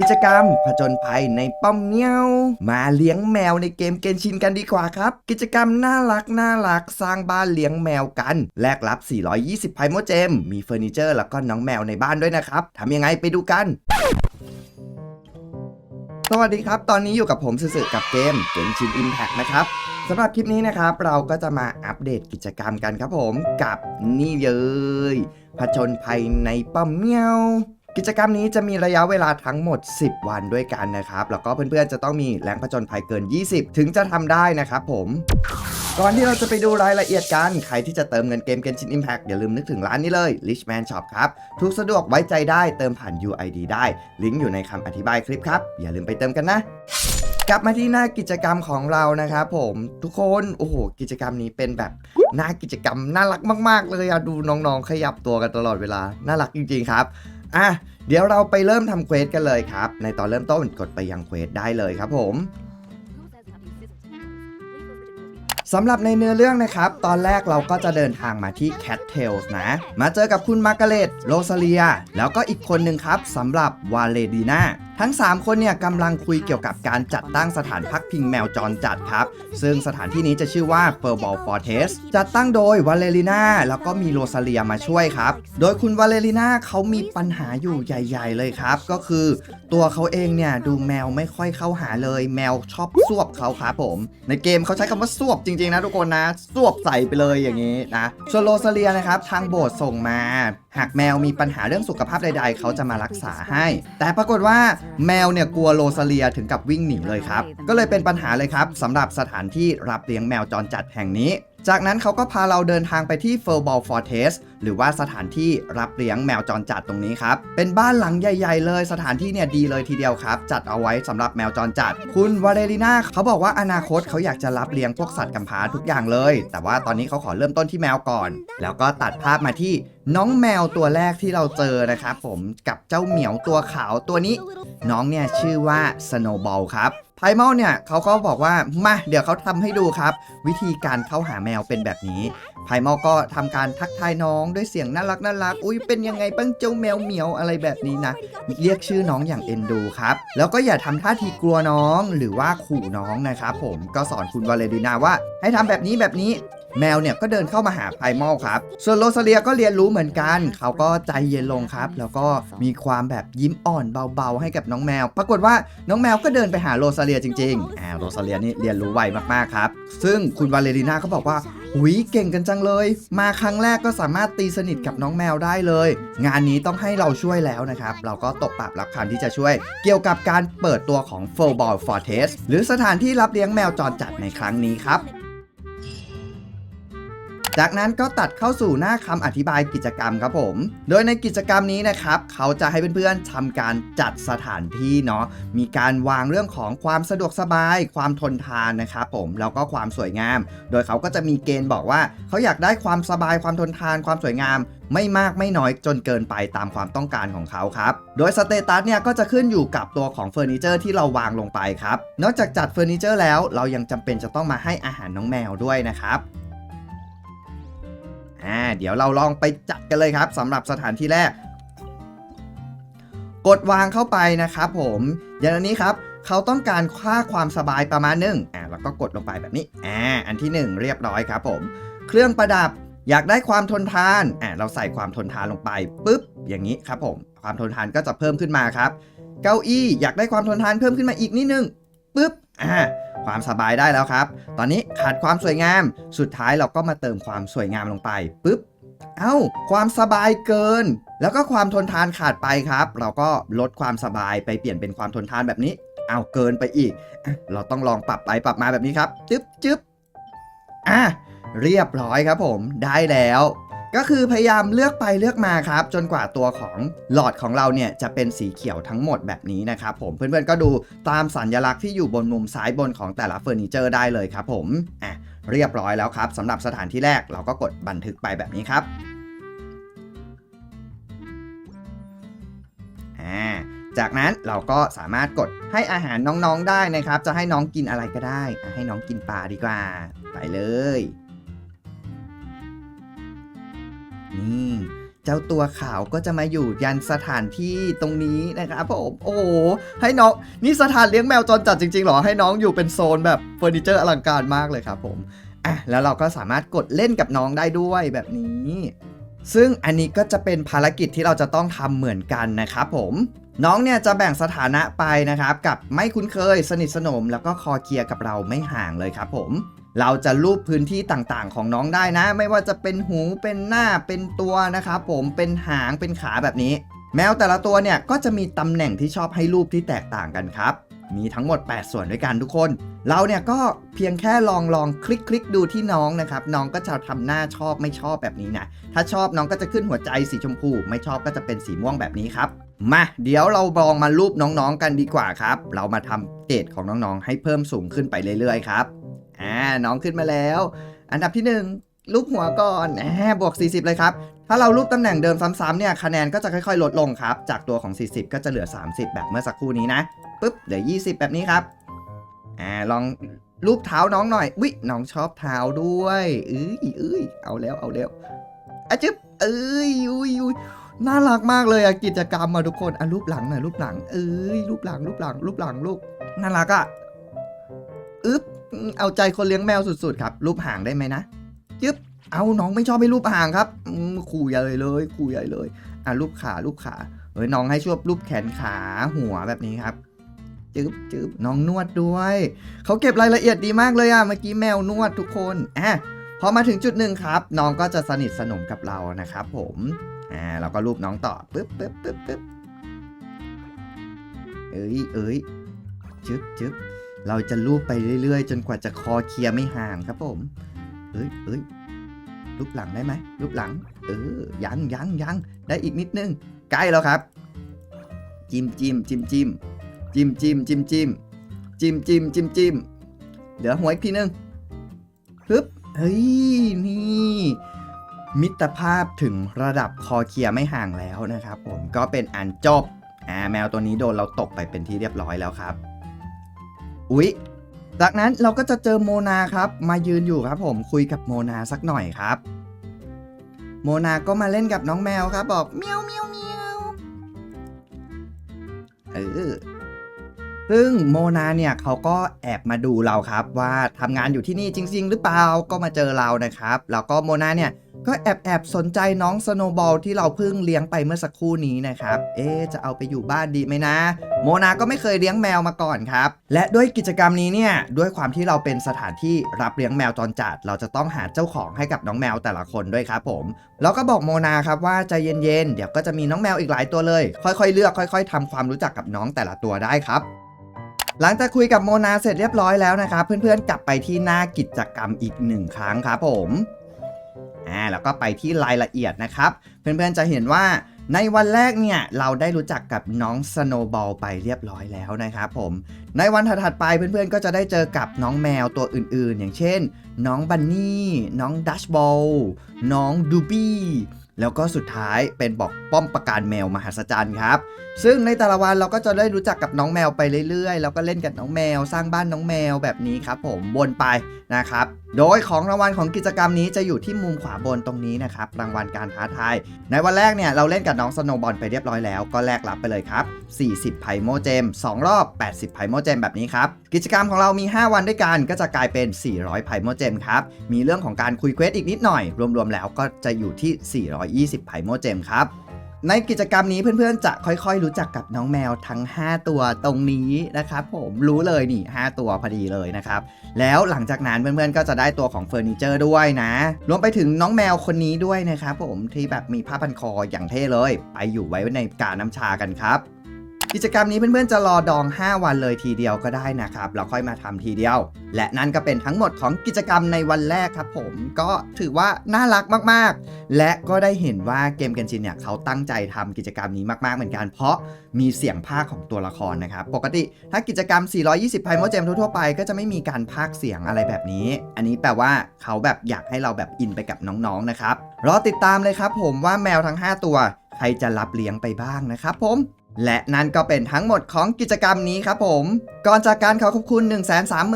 กิจกรรมผจญภัยในป้อมเมียว มาเลี้ยงแมวในเกมเกนชินกันดีกว่าครับ กิจกรรมน่ารักน่ารักสร้างบ้านเลี้ยงแมวกัน แลกรับ 420ไพโมเจม มีเฟอร์นิเจอร์แล้วก็น้องแมวในบ้านด้วยนะครับทำยังไงไปดูกันสวัสดีครับ ตอนนี้อยู่กับผมสื่อกับเกม Genshin Impact นะครับสำหรับคลิปนี้นะครับ เราก็จะมาอัปเดตกิจกรรมกันครับผมกับนี่เลยผจญภัยในป้อมเมียว กิจกรรมนี้จะมีระยะเวลาทั้งหมด 10 วันด้วยกันนะครับ แล้วก็เพื่อนๆจะต้องมีแรงผจญภัยเกิน 20 ถึงจะทำได้นะครับผมก่อนที่เราจะไปดูรายละเอียดกัน ใครที่จะเติมเงินเกม Genshin Impact อย่าลืมนึกถึงร้านนี้เลย Richman Shop ครับ ทุกสะดวกไว้ใจได้เติมผ่าน UID ได้ ลิงก์อยู่ในคำอธิบายคลิปครับ อย่าลืมไปเติมกันนะ กลับมาที่หน้ากิจกรรมของเรานะครับผม ทุกคน โอ้โห กิจกรรมนี้เป็นแบบหน้ากิจกรรมน่ารักมาก ๆ เลยอะดูน้องๆ ขยับตัวกันตลอดเวลา น่ารักจริง ๆ ครับ อะเดี๋ยวเราไปเริ่มทำเควสกันเลยครับ ในตอนเริ่มต้นกดไปยังเควสได้เลยครับผมสำหรับในเนื้อเรื่องนะครับ ตอนแรกเราก็จะเดินทางมาที่ Cat Tales นะ มาเจอกับคุณมาร์กาเร็ตโรซาเลีย แล้วก็อีกคนหนึ่งครับสำหรับวาเลดีนา ทั้ง 3 คนเนี่ยกำลังคุยเกี่ยวกับการจัดตั้งสถานพักพิงแมวจรจัดครับ ซึ่งสถานที่นี้จะชื่อว่า f u r b a l l Fortress จัดตั้งโดยวาเลลีนาแล้วก็มีโรซาเลียมาช่วยครับ โดยคุณวาเลลีนาเขามีปัญหาอยู่ใหญ่ ๆ เลยครับ ก็คือตัวเขาเองเนี่ยดูแมวไม่ค่อยเข้าหาเลย แมวชอบสวบเขาครับผม ในเกมเขาใช้คำว่าสวบจริงๆนะทุกคนนะสวบใส่ไปเลยอย่างนี้นะส่วนโรซาเลียนะครับทางโบสถ์ส่งมา หากแมวมีปัญหาเรื่องสุขภาพใด ๆ เขาจะมารักษาให้ แต่ปรากฏว่าแมวเนี่ยกลัวโรซาเลียถึงกับวิ่งหนีเลยครับ ก็เลยเป็นปัญหาเลยครับสำหรับสถานที่รับเลี้ยงแมวจรจัดแห่งนี้ จากนั้นเขาก็พาเราเดินทางไปที่ f u r b a l l Fortress หรือว่าสถานที่รับเลี้ยงแมวจรจัดตรงนี้ครับ เป็นบ้านหลังใหญ่ ๆ เลยสถานที่เนี่ยดีเลยทีเดียวครับ จัดเอาไว้สำหรับแมวจรจัด คุณวาเลริน่าเขาบอกว่าอนาคตเขาอยากจะรับเลี้ยงพวกสัตว์กำพร้าทุกอย่างเลย แต่ว่าตอนนี้เขาขอเริ่มต้นที่แมวก่อน แล้วก็ตัดภาพมาที่น้องแมวตัวแรกที่เราเจอนะครับผมกับเจ้าเหมียวตัวขาวตัวนี้ น้องเนี่ยชื่อว่า Snowball ครับ ไพมอลเนี่ยเขาก็บอกว่ามาเดี๋ยวเขาทำให้ดูครับ วิธีการเข้าหาแมวเป็นแบบนี้ไพมอลก็ทำการทักทายน้องด้วยเสียงน่ารักน่ารักอุ้ยเป็นยังไงบ้างเจ้าแมวเหมียวอะไรแบบนี้นะ เรียกชื่อน้องอย่างเอ็นดูครับ แล้วก็อย่าทำท่าทีกลัวน้องหรือว่าขู่น้องนะครับผมก็สอนคุณวาเลดินาว่า ให้ทำแบบนี้แบบนี้ แมวเนี่ยก็เดินเข้ามาหาไพมอลครับ ส่วนโรซาเลียก็เรียนรู้เหมือนกัน เขาก็ใจเย็นลงครับ แล้วก็มีความแบบยิ้มอ่อนเบาๆ ให้กับน้องแมว ปรากฏว่าน้องแมวก็เดินไปหาโรซาเลียจริงๆอ่าโรซาเลียนี่เรียนรู้ไวมากๆครับ ซึ่งคุณวาเลริน่าก็บอกว่าหุยเก่งกันจังเลย มาครั้งแรกก็สามารถตีสนิทกับน้องแมวได้เลย งานนี้ต้องให้เราช่วยแล้วนะครับ เราก็ตกปรับรับคำที่จะช่วย เกี่ยวกับการเปิดตัวของ f u r b a l l Fortress หรือสถานที่รับเลี้ยงแมวจรจัดในครั้งนี้ครับ จากนั้นก็ตัดเข้าสู่หน้าคำอธิบายกิจกรรมครับผม โดยในกิจกรรมนี้นะครับเขาจะให้เพื่อนๆทำการจัดสถานที่เนาะมีการวางเรื่องของความสะดวกสบาย ความทนทานนะครับผมแล้วก็ความสวยงาม โดยเขาก็จะมีเกณฑ์บอกว่า เขาอยากได้ความสบายความทนทานความสวยงามไม่มากไม่น้อยจนเกินไปตามความต้องการของเขาครับ โดยสเตตัสเนี่ยก็จะขึ้นอยู่กับตัวของเฟอร์นิเจอร์ที่เราวางลงไปครับ นอกจากจัดเฟอร์นิเจอร์แล้วเรายังจำเป็นจะต้องมาให้อาหารน้องแมวด้วยนะครับ อ่าเดี๋ยวเราลองไปจัดกันเลยครับสำหรับสถานที่แรก กดวางเข้าไปนะครับผมอย่างนี้ครับเขาต้องการค่าความสบายประมาณหนึ่งอ่าแล้วก็กดลงไปแบบนี้อ่าอันที่หนึ่งเรียบร้อยครับผม เครื่องประดับอยากได้ความทนทานอ่าเราใส่ความทนทานลงไปปุ๊บอย่างนี้ครับผม ความทนทานก็จะเพิ่มขึ้นมาครับ เก้าอี้อยากได้ความทนทานเพิ่มขึ้นมาอีกนิดนึง ปุ๊บอ่าความสบายได้แล้วครับ ตอนนี้ขาดความสวยงาม สุดท้ายเราก็มาเติมความสวยงามลงไปปุ๊บเอ้า ความสบายเกิน แล้วก็ความทนทานขาดไปครับ เราก็ลดความสบายไปเปลี่ยนเป็นความทนทานแบบนี้ เอาเกินไปอีก เราต้องลองปรับไปปรับมาแบบนี้ครับ จึ๊บจึ๊บอะเรียบร้อยครับผม ได้แล้ว ก็คือพยายามเลือกไปเลือกมาครับ จนกว่าตัวของหลอดของเราเนี่ยจะเป็นสีเขียวทั้งหมดแบบนี้นะครับผมเพื่อนๆก็ดูตามสัญลักษณ์ที่อยู่บนมุมซ้ายบนของแต่ละเฟอร์นิเจอร์ได้เลยครับผมอะเรียบร้อยแล้วครับสำหรับสถานที่แรกเราก็กดบันทึกไปแบบนี้ครับอ่าจากนั้นเราก็สามารถกดให้อาหารน้องๆได้นะครับ จะให้น้องกินอะไรก็ได้อะให้น้องกินปลาดีกว่า ไปเลย นี่เจ้าตัวขาวก็จะมาอยู่ยันสถานที่ตรงนี้นะครับผมโอ้โหให้น้องนี่สถานเลี้ยงแมวจรจัดจริงๆหรอให้น้องอยู่เป็นโซนแบบเฟอร์นิเจอร์อลังการมากเลยครับผมอะแล้วเราก็สามารถกดเล่นกับน้องได้ด้วยแบบนี้ ซึ่งอันนี้ก็จะเป็นภารกิจที่เราจะต้องทำเหมือนกันนะครับผมน้องเนี่ยจะแบ่งสถานะไปนะครับ กับไม่คุ้นเคยสนิทสนม แล้วก็คอเคลียร์กับเราไม่ห่างเลยครับผม เราจะรูปพื้นที่ต่างๆ ของน้องได้นะ ไม่ว่าจะเป็นหูเป็นหน้าเป็นตัวนะครับผมเป็นหางเป็นขาแบบนี้ แมวแต่ละตัวเนี่ยก็จะมีตำแหน่งที่ชอบให้รูปที่แตกต่างกันครับมีทั้งหมด 8 ส่วนด้วยกันทุกคน เราเนี่ยก็เพียงแค่ลองลองคลิกคลิกดูที่น้องนะครับ น้องก็จะทำหน้าชอบไม่ชอบแบบนี้นะ ถ้าชอบน้องก็จะขึ้นหัวใจสีชมพู ไม่ชอบก็จะเป็นสีม่วงแบบนี้ครับ มาเดี๋ยวเราลองมารูปน้องๆกันดีกว่าครับ เรามาทำเกรดของน้องๆ ให้เพิ่มสูงขึ้นไปเรื่อยๆครับ น้องขึ้นมาแล้ว อันดับที่1รูปหัวก่อนแหมบวก 40 เลยครับ ถ้าเรารูปตำแหน่งเดิมซ้ำๆเนี่ยคะแนนก็จะค่อยๆ ลดลงครับ จากตัวของ 40 ก็จะเหลือ 30 แบบเมื่อสักครู่นี้นะปุ๊บเหลือ 20 แบบนี้ครับอ่าลองรูปเท้าน้องหน่อยวิน้องชอบเท้าด้วยเอ้ยเอ้ยเอาแล้วเอาแล้วอะจึ๊บเอ้ยอุ้ยอุ้ยน่ารักมากเลยอะกิจกรรมมาทุกคนอะรูปหลังหน่อยรูปหลัง เอ้ยรูปหลังรูปหลังรูปหลังลูกน่ารักอะอึ๊บ เอาใจคนเลี้ยงแมวสุดๆครับรูปหางได้ไหมนะจึ๊บเอาน้องไม่ชอบให้รูปหางครับขู่ใหญ่เลยขู่ใหญ่เลยอะรูปขารูปขาเฮ้ยน้องให้ช่วยรูปแขนขาหัวแบบนี้ครับจึ๊บจึ๊บน้องนวดด้วยเขาเก็บรายละเอียดดีมากเลยอะเมื่อกี้แมวนวดทุกคนอะพอมาถึงจุดหนึ่งครับ น้องก็จะสนิทสนมกับเรานะครับ ผมอ่าเราก็รูปน้องต่อปึ๊บปึ๊บปึ๊บปึ๊บเอ้ยเอ้ยจึ๊บจึ๊บ เราจะรูปไปเรื่อยๆ จนกว่าจะคอเคลียร์ไม่ห่างครับผมเอ้ยเอ้ยรูปหลังได้ไหมรูปหลัง เออยังยังยังได้อีกนิดนึง ใกล้แล้วครับ จิ้มจิ้มจิ้มจิ้มจิ้มจิ้มจิ้มจิ้มจิ้มจิ้มจิ้มจิ้มเหลือหัวอีกทีนึงปึ๊บเฮ้ยนี่ มิตรภาพถึงระดับคอเคลียร์ไม่ห่างแล้วนะครับผมก็เป็นอันจบอ่าแมวตัวนี้โดนเราตกไปเป็นที่เรียบร้อยแล้วครับ อุ๊ยจากนั้นเราก็จะเจอโมนาครับมายืนอยู่ครับผมคุยกับโมนาสักหน่อยครับ โมนาก็มาเล่นกับน้องแมวครับบอกเมียวเมียวเมียวเออซึ่งโมนาเนี่ยเขาก็แอบมาดูเราครับ ว่าทำงานอยู่ที่นี่จริง ๆ หรือเปล่าก็มาเจอเรานะครับ แล้วก็โมนาเนี่ย ก็แอบแอบสนใจน้องสโนบอลที่เราเพิ่งเลี้ยงไปเมื่อสักครู่นี้นะครับ เอ๊จะเอาไปอยู่บ้านดีไหมนะ โมนาก็ไม่เคยเลี้ยงแมวมาก่อนครับ และด้วยกิจกรรมนี้เนี่ย ด้วยความที่เราเป็นสถานที่รับเลี้ยงแมวจรจัด เราจะต้องหาเจ้าของให้กับน้องแมวแต่ละคนด้วยครับผม แล้วก็บอกโมนาครับว่าใจเย็นๆ เดี๋ยวก็จะมีน้องแมวอีกหลายตัวเลย ค่อยๆ เลือกค่อย ๆทำความรู้จักกับน้องแต่ละตัวได้ครับหลังจากคุยกับโมนาเสร็จเรียบร้อยแล้วนะครับเพื่อนๆกลับไปที่หน้ากิจกรรมอีกหนึ่งครั้งครับผม อ่าแล้วก็ไปที่รายละเอียดนะครับ เพื่อนๆจะเห็นว่าในวันแรกเนี่ยเราได้รู้จักกับน้องสโนบอลไปเรียบร้อยแล้วนะครับผม ในวันถัดๆไปเพื่อนๆก็จะได้เจอกับน้องแมวตัวอื่นๆ อย่างเช่น น้องบันนี่ น้องดัชบอลน้องดูบี้ แล้วก็สุดท้ายเป็นบอกป้อมประการแมวมหัศจรรย์ครับ ซึ่งในแต่ละวันเราก็จะได้รู้จักกับน้องแมวไปเรื่อยๆ แล้วก็เล่นกับน้องแมว สร้างบ้านน้องแมวแบบนี้ครับ ผมวนไปนะครับ โดยของรางวัลของกิจกรรมนี้จะอยู่ที่มุมขวาบนตรงนี้นะครับรางวัลการท้าทายในวันแรกเนี่ยเราเล่นกับน้องสโนว์บอลไปเรียบร้อยแล้วก็แลกรับไปเลยครับ40ไพโมเจม2รอบ 80ไพโมเจมแบบนี้ครับกิจกรรมของเรามี 5 วันด้วยกันก็จะกลายเป็น 400ไพโมเจมครับมีเรื่องของการคุยเควสอีกนิดหน่อย รวมๆแล้วก็จะอยู่ที่ 4 120ไพโมเจมครับ ในกิจกรรมนี้เพื่อนๆ จะค่อยๆ รู้จักกับน้องแมวทั้ง 5 ตัวตรงนี้นะครับผมรู้เลยนี่ 5 ตัวพอดีเลยนะครับ แล้วหลังจากนั้นเพื่อนๆ ก็จะได้ตัวของเฟอร์นิเจอร์ด้วยนะ รวมไปถึงน้องแมวคนนี้ด้วยนะครับผมที่แบบมีผ้าพันคออย่างเท่เลย ไปอยู่ไว้ในกาน้ำชากันครับ กิจกรรมนี้เพื่อนๆจะรอดอง 5 วันเลยทีเดียวก็ได้นะครับแล้วค่อยมาทำทีเดียว และนั่นก็เป็นทั้งหมดของกิจกรรมในวันแรกครับผมก็ถือว่าน่ารักมากๆ และก็ได้เห็นว่าเกมเกนชินเนี่ยเขาตั้งใจทำกิจกรรมนี้มากๆเหมือนกัน เพราะมีเสียงภาคของตัวละครนะครับปกติถ้ากิจกรรม 420ไพโมเจมทั่วๆไปก็จะไม่มีการพากเสียงอะไรแบบนี้ อันนี้แปลว่าเขาแบบอยากให้เราแบบอินไปกับน้องๆนะครับรอติดตามเลยครับผมว่าแมวทั้ง 5 ตัว ใครจะรับเลี้ยงไปบ้างนะครับผม และนั่นก็เป็นทั้งหมดของกิจกรรมนี้ครับผม ก่อนจากการขอขอบคุณ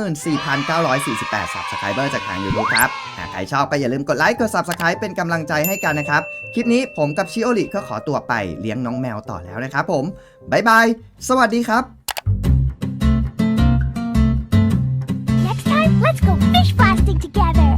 134,948 Subscriber จากทาง YouTube ครับ หากใครชอบก็อย่าลืมกดไลค์กด Subscribe เป็นกำลังใจให้กันนะครับ คลิปนี้ผมกับชิโอริก็ขอตัวไปเลี้ยงน้องแมวต่อแล้วนะครับผมบ๊ายบาย สวัสดีครับ Next time, let's go fish blasting together.